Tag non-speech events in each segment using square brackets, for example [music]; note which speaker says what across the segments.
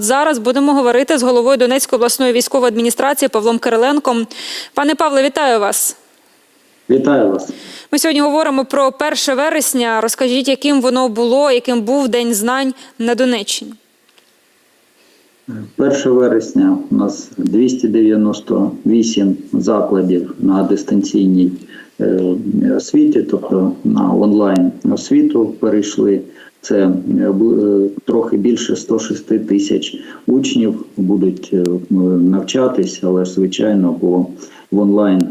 Speaker 1: Зараз будемо говорити з головою Донецької обласної військової адміністрації Павлом Кириленком. Пане Павле, вітаю вас.
Speaker 2: Вітаю вас.
Speaker 1: Ми сьогодні говоримо про 1 вересня. Розкажіть, яким воно було, яким був День знань на Донеччині.
Speaker 2: 1 вересня у нас 298 закладів на дистанційній е, освіті, тобто на онлайн освіту перейшли. Це е, е, трохи більше 106 тисяч учнів будуть е, навчатись, але звичайно по в онлайн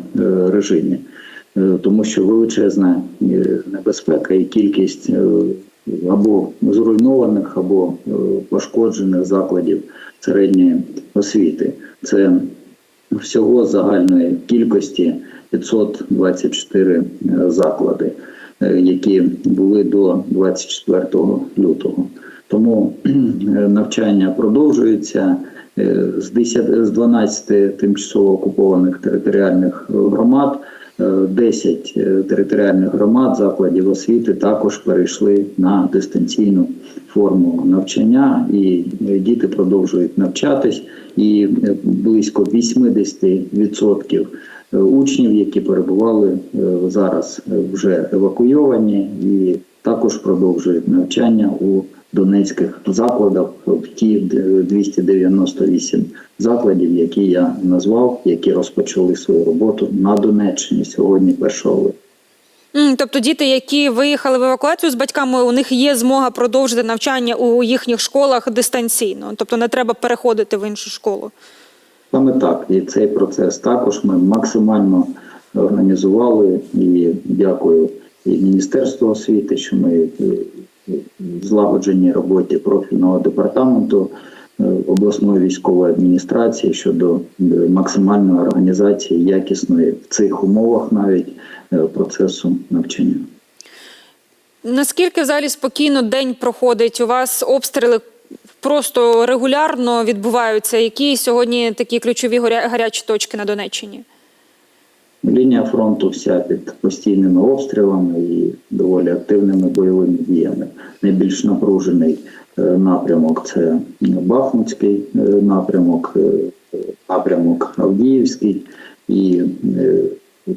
Speaker 2: режимі, тому що величезна небезпека і кількість або зруйнованих, або пошкоджених закладів середньої освіти. Це всього загальної кількості 524 е, заклади, які були до 24 лютого. Тому е, навчання продовжується Е, з 10, з 12 тимчасово окупованих територіальних громад. е, 10 е, територіальних громад закладів освіти також перейшли на дистанційну форму навчання, і е, діти продовжують навчатись. І е, близько 80% е, учнів, які перебували е, зараз е, вже евакуйовані, і також продовжують навчання у донецьких закладах в ті е, 298 закладів, які я назвав, які розпочали свою роботу на Донеччині сьогодні 1 липня.
Speaker 1: Тобто діти, які виїхали в евакуацію з батьками, у них є змога продовжити навчання у їхніх школах дистанційно, тобто не треба переходити в іншу школу.
Speaker 2: Саме так, і цей процес також ми максимально організували. І дякую і Міністерству освіти, що ми е, в злагодженій роботі профільного департаменту е, обласної військової адміністрації щодо е, максимальної організації якісної в цих умовах навіть процесу навчання.
Speaker 1: Наскільки взагалі спокійно день проходить? У вас обстріли просто регулярно відбуваються? Які сьогодні такі ключові гарячі точки на Донеччині?
Speaker 2: Лінія фронту вся під постійними обстрілами і доволі активними бойовими діями. Найбільш напружений е, напрямок це Бахмутський е, напрямок, е, напрямок Авдіївський, і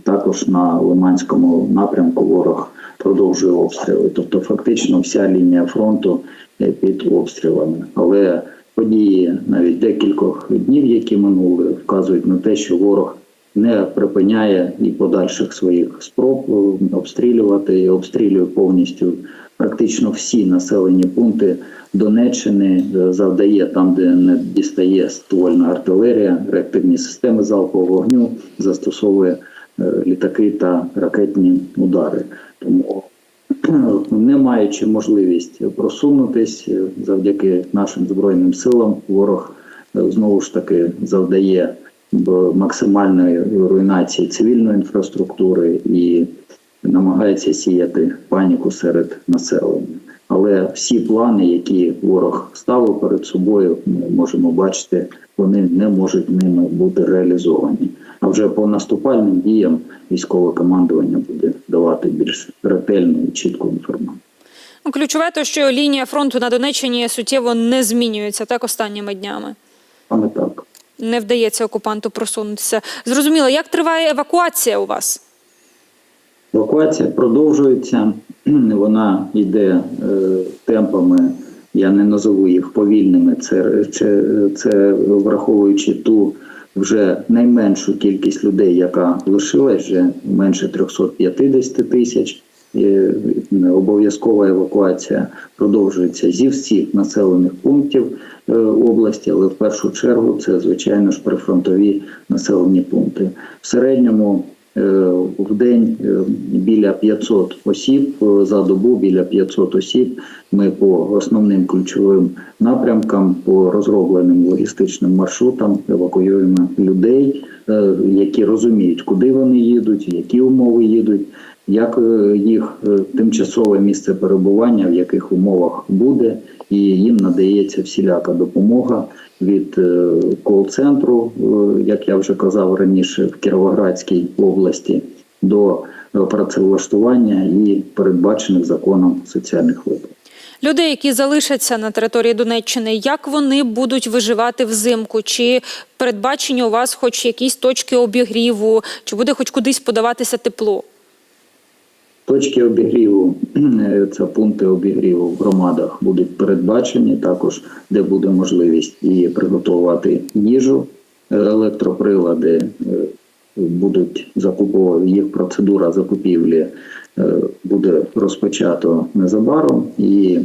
Speaker 2: також на Лиманському напрямку ворог продовжує обстріли. Тобто, фактично, вся лінія фронту під обстрілами. Але події навіть декількох днів, які минули, вказують на те, що ворог не припиняє і подальших своїх спроб е, обстрілювати і обстрілює повністю практично всі населені пункти Донеччини, е, завдає там, де не дістає ствольна артилерія, реактивні системи залпового вогню, застосовує е, літаки та ракетні удари. Тому [clears throat] не маючи можливість просунутись е, завдяки нашим збройним силам, ворог е, знову ж таки завдає б- максимальної руйнації цивільної інфраструктури і намагається сіяти паніку серед населення. Але всі плани, які ворог ставив перед собою, ми можемо бачити, вони не можуть ними бути реалізовані. А вже по наступальним діям військове командування буде давати більш ретельну і чітку інформацію.
Speaker 1: Ну, ключове те, що лінія фронту на Донеччині суттєво не змінюється так останніми днями.
Speaker 2: Саме так.
Speaker 1: Не вдається окупанту просунутися. Зрозуміло, як триває евакуація у вас?
Speaker 2: Евакуація продовжується, [clears throat] вона йде е, темпами, я не назову їх повільними. Це, це, це враховуючи ту вже найменшу кількість людей, яка лишилась, вже менше 350 тисяч. Е, Обов'язкова евакуація продовжується зі всіх населених пунктів е, області, але в першу чергу це звичайно ж прифронтові населені пункти. В середньому в день е, біля 500 осіб е, за добу, біля 500 осіб. Ми по основним ключовим напрямкам, по розробленим логістичним маршрутам евакуюємо людей, е, які розуміють, куди вони їдуть, які умови їдуть. Як е, їх е, тимчасове місце перебування, в яких умовах буде, і їм надається всіляка допомога від е, кол-центру, як я вже казав раніше, в Кіровоградській області до працевлаштування і передбачених законом соціальних виплат.
Speaker 1: Люди, які залишаться на території Донеччини, як вони будуть виживати взимку? Чи передбачені у вас хоч якісь точки обігріву, чи буде хоч кудись подаватися тепло?
Speaker 2: Точки обігріву, е, це пункти обігріву в громадах будуть передбачені також, де буде можливість і приготувати їжу, електроприлади е, будуть закуповувати, їх процедура закупівлі е, буде розпочато незабаром, і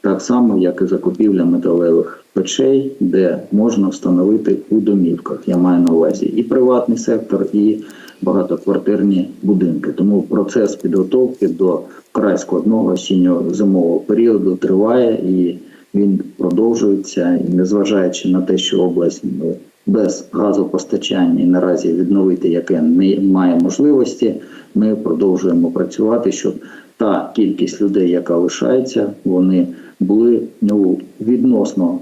Speaker 2: так само, як і закупівля металевих печей, де можна встановити у домівках. Я маю на увазі і приватний сектор, і багатоквартирні будинки. Тому процес підготовки до вкрай складного осінньо-зимового періоду триває і він продовжується. І незважаючи на те, що область без газопостачання і наразі відновити яке не має можливості, ми продовжуємо працювати, щоб та кількість людей, яка лишається, вони були ну, відносно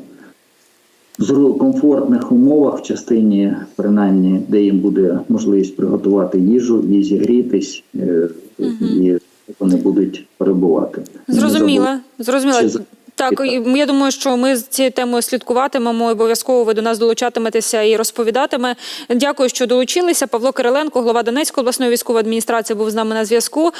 Speaker 2: в комфортних умовах в частині, принаймні, де їм буде можливість приготувати їжу і зігрітись, е, і вони будуть перебувати.
Speaker 1: Зрозуміло, зрозуміло. Так, я думаю, що ми з цією темою слідкуватимемо. Обов'язково ви до нас долучатиметеся і розповідатиме. Дякую, що долучилися. Павло Кириленко, голова Донецької обласної військової адміністрації, був з нами на зв'язку.